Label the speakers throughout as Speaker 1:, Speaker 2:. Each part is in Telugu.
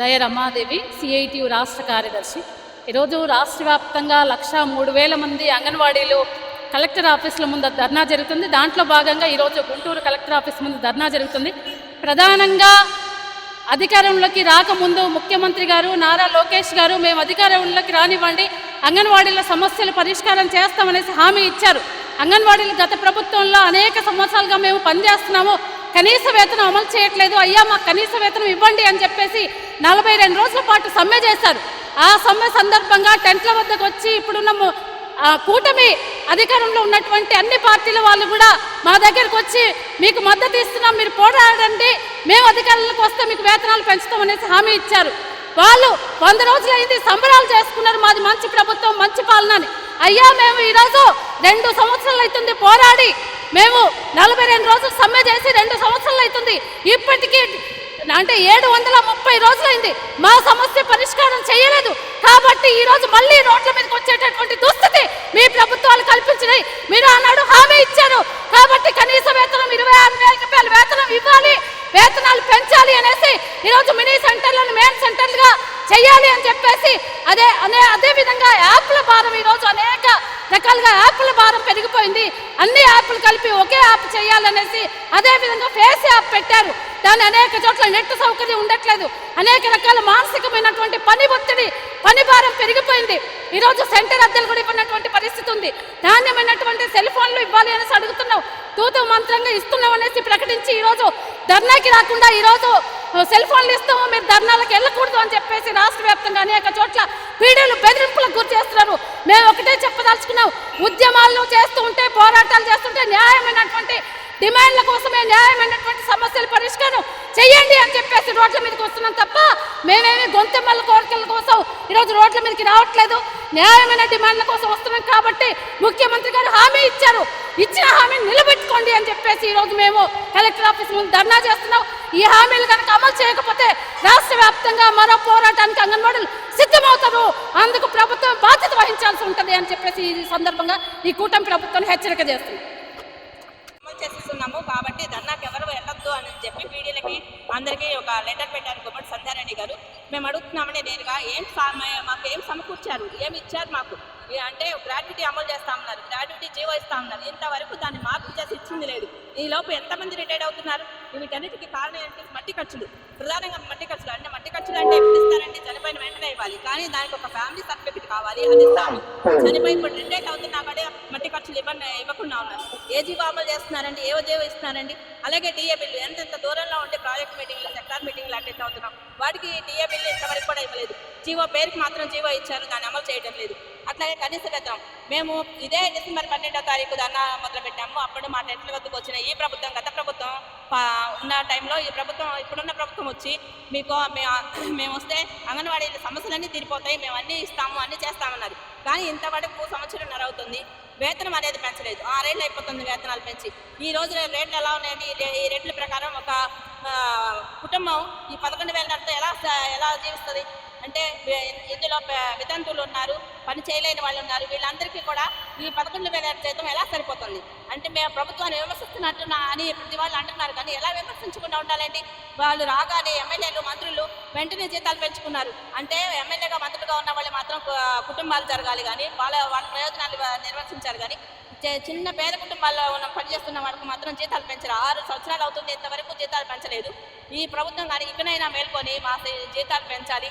Speaker 1: దయ రమాదేవి సిఐటియు రాష్ట్ర కార్యదర్శి. ఈరోజు రాష్ట్ర వ్యాప్తంగా లక్ష మూడు వేల మంది అంగన్వాడీలు కలెక్టర్ ఆఫీసుల ముందు ధర్నా జరుగుతుంది. దాంట్లో భాగంగా ఈరోజు గుంటూరు కలెక్టర్ ఆఫీస్ ముందు ధర్నా జరుగుతుంది. ప్రధానంగా అధికారంలోకి రాకముందు ముఖ్యమంత్రి గారు నారా లోకేష్ గారు మేము అధికారంలోకి రానివ్వండి అంగన్వాడీల సమస్యలు పరిష్కారం చేస్తామనేసి హామీ ఇచ్చారు. అంగన్వాడీలు గత ప్రభుత్వంలో అనేక సంవత్సరాలుగా మేము పనిచేస్తున్నాము కనీస వేతనం అమలు చేయట్లేదు అయ్యా మాకు కనీస వేతనం ఇవ్వండి అని చెప్పేసి నలభై రెండు రోజుల పాటు సమ్మె చేశారు. ఆ సమ్మె సందర్భంగా టెంట్ల వద్దకు వచ్చి ఇప్పుడున్న ఆ కూటమి అధికారంలో ఉన్నటువంటి అన్ని పార్టీల వాళ్ళు కూడా మా దగ్గరకు వచ్చి మీకు మద్దతు ఇస్తున్నాం మీరు పోరాడండి మేము అధికారంలోకి వస్తే మీకు వేతనాలు పెంచుతాం అనేసి హామీ ఇచ్చారు. వాళ్ళు వంద రోజులైంది సంబరాలు చేసుకున్నారు మాది మంచి ప్రభుత్వం మంచి పాలన అని. అయ్యా మేము ఈరోజు రెండు సంవత్సరాలు అవుతుంది పోరాడి మేము నలభై రెండు రోజులు సమ్మె చేసి రెండు సంవత్సరాలు అవుతుంది ఇప్పటికీ అంటే ఏడు వందల ముప్పై రోజులైంది. మా సమస్య పరిష్కారం చేయలేదు. కాబట్టి ఈ రోజు మళ్ళీ రోడ్ల మీదకి వచ్చేటటువంటి దుస్థితి మీ ప్రభుత్వాలు కల్పించినాయి. మీరు అన్నాడు హామీ ఇచ్చారు. కాబట్టి కనీస వేతనం ఇరవై ఆరు వేల రూపాయల వేతనం ఇవ్వాలి. వేతనాలు పెంచాలి అనేసి ఈరోజు మినీ సెంటర్లను మెయిన్ సెంటర్లుగా చేయాలి అని చెప్పేసి అదే అనే అదే విధంగా యాప్ల భారం ఈరోజు అనేక రకాలుగా యాప్ల భారం పెరిగిపోయింది. అన్ని యాప్లు కలిపి ఒకే యాప్ చేయాలనేసి అదే విధంగా ఫేస్ యాప్ పెట్టారు. దాని అనేక చోట్ల నెట్ సౌకర్యం ఉండట్లేదు. అనేక రకాల మానసికమైనటువంటి పని ఒత్తిడి పని భారం పెరిగిపోయింది. ఈరోజు సెంటర్ అద్దెలు కూడా ఇవ్వనటువంటి పరిస్థితి ఉంది. నాణ్యమైనటువంటి సెల్ ఫోన్లు ఇవ్వాలి అనేసి అడుగుతున్నావు. తూతు మంత్రంగా ఇస్తున్నాం అనేసి ప్రకటించి ఈరోజు ధర్నాకి రాకుండా ఈరోజు సెల్ ఫోన్లు ఇస్తాము మీరు ధర్నాలకు వెళ్ళకూడదు అని చెప్పేసి రాష్ట్ర వ్యాప్తంగా అనేక చోట్ల పీడీలు బెదిరింపులకు గురి చేస్తున్నారు. మేము ఒకటే చెప్పదలుచుకున్నాం. ఉద్యమాలను చేస్తూ ఉంటే పోరాటాలు చేస్తుంటే న్యాయమైనటువంటి డిమాండ్ల కోసమే న్యాయమైనటువంటి సమస్యల పరిష్కారం చెయ్యండి అని చెప్పేసి రోడ్ల మీదకి వస్తున్నాం తప్ప మేమేమి గొంతెమ్మల కోరికల కోసం ఈరోజు రోడ్ల మీదకి రావట్లేదు. న్యాయమైన డిమాండ్ల కోసం వస్తున్నాం కాబట్టి ముఖ్యమంత్రి గారు హామీ ఇచ్చారు. ఇచ్చిన హామీని నిలబెట్టుకోండి అని చెప్పేసి ఈరోజు మేము కలెక్టర్ ఆఫీస్ ముందు ధర్నా చేస్తున్నాం. ఈ హామీలు కనుక అమలు చేయకపోతే రాష్ట్ర వ్యాప్తంగా మరో పోరాటానికి అంగన్వాడీలు సిద్ధమవుతారు. అందుకు ప్రభుత్వం బాధ్యత వహించాల్సి ఉంటుంది అని చెప్పేసి ఈ సందర్భంగా ఈ కూటమి ప్రభుత్వాన్ని హెచ్చరిక చేస్తుంది
Speaker 2: చేస్తున్నాము కాబట్టి ధర్నాకి ఎవరు వెళ్ళొద్దు అని చెప్పి పీడీలకి అందరికీ ఒక లెటర్ పెట్టారు గుమ్మడి సంధ్యారెడ్డి గారు. మేము అడుగుతున్నామని నేరుగా ఏం మాకు ఏం సమకూర్చారు? ఏమి ఇచ్చారు మాకు? అంటే గ్రాడ్యుటీ అమలు చేస్తామన్నారు గ్రాడ్యుటీ జీవో ఇస్తామన్నారు ఇంతవరకు దాన్ని మార్పు చేసి ఇచ్చింది లేదు. ఈ లోపు ఎంతమంది రిటైర్డ్ అవుతున్నారు? వీటన్నిటికీ కారణం ఏంటి? మట్టి ఖర్చులు. ప్రధానంగా మట్టి ఖర్చులు. అంటే మట్టి ఖర్చులు అంటే ఎప్పుడు ఇస్తారంటే చనిపోయిన వెంటనే ఇవ్వాలి. కానీ దానికి ఒక ఫ్యామిలీ సర్టిఫికేట్ కావాలి అది ఇస్తాము చనిపోయి ఇప్పుడు రిటైర్డ్ అవుతున్నా కూడా మట్టి ఖర్చులు ఇవ్వండి ఇవ్వకుండా ఉన్నారు. ఏ జీవో అమలు చేస్తున్నారండి? ఏ జీవో ఇస్తున్నారండి? అలాగే టీఏ బిల్లు. ఎంతెంత దూరంలో ఉంటే ప్రాజెక్ట్ మీటింగ్లు సెక్టార్ మీటింగ్లు అటెండ్ అవుతున్నాం. వాటికి టీఏ బిల్లు ఇంతవరకు కూడా ఇవ్వలేదు. జీవో పేరుకి మాత్రం జీవో ఇచ్చారు. దాన్ని అమలు చేయడం లేదు. అట్లాగే కనీస వేతనం. మేము ఇదే డిసెంబర్ పన్నెండో తారీఖు దాన్ని మొదలు పెట్టాము అప్పుడు మా టెంట్ల వద్దకు వచ్చిన ఈ ప్రభుత్వం గత ప్రభుత్వం పా- ఉన్న టైంలో ఈ ప్రభుత్వం ఇప్పుడున్న ప్రభుత్వం వచ్చి మీకు మేము వస్తే అంగన్వాడీ సమస్యలన్నీ తీరిపోతాయి మేము అన్నీ ఇస్తాము అన్నీ చేస్తామన్నారు. కానీ ఇంతవరకు సంవత్సరంన్నర అవుతుంది వేతనం అనేది పెంచలేదు. ఆరేళ్ళు అయిపోతుంది వేతనాలు పెంచి. ఈ రోజు రేట్లు ఎలా ఉన్నాయండి? ఈ రేట్ల ప్రకారం ఒక కుటుంబం ఈ పదకొండు వేల నెలతో ఎలా ఎలా జీవిస్తుంది? అంటే ఇందులో వితంతులు వితంతువులు ఉన్నారు పని చేయలేని వాళ్ళు ఉన్నారు వీళ్ళందరికీ కూడా ఈ పదకొండు వేల జీతం ఎలా సరిపోతుంది? అంటే మేము ప్రభుత్వాన్ని విమర్శిస్తున్నట్టున్నా అని ప్రతి వాళ్ళు అంటున్నారు. కానీ ఎలా విమర్శించకుండా ఉండాలండి? వాళ్ళు రాగానే ఎమ్మెల్యేలు మంత్రులు వెంటనే జీతాలు పెంచుకున్నారు. అంటే ఎమ్మెల్యేగా మంత్రులుగా ఉన్న వాళ్ళు మాత్రం కుటుంబాలు జరగాలి కానీ వాళ్ళ వాళ్ళ ప్రయోజనాలు నిర్వహించాలి కానీ చిన్న పేద కుటుంబాల్లో ఉన్న పనిచేస్తున్న వాళ్ళకి మాత్రం జీతాలు పెంచరు. ఆరు సంవత్సరాలు అవుతుంది ఇంతవరకు జీతాలు పెంచలేదు. ఈ ప్రభుత్వం కానీ ఇకనైనా మేల్కొని మా జీతాలు పెంచాలి.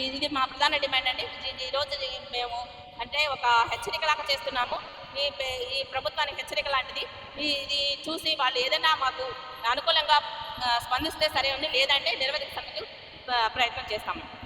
Speaker 2: ఇది మా ప్రధాన డిమాండ్ అండి. ఈ- రోజు మేము అంటే ఒక హెచ్చరికలాగా చేస్తున్నాము. ఈ ఈ ప్రభుత్వానికి హెచ్చరిక లాంటిది. ఇది చూసి వాళ్ళు ఏదైనా మాకు అనుకూలంగా స్పందిస్తే సరే ఉంది లేదంటే నిరవధిక ప్రయత్నం చేస్తాము.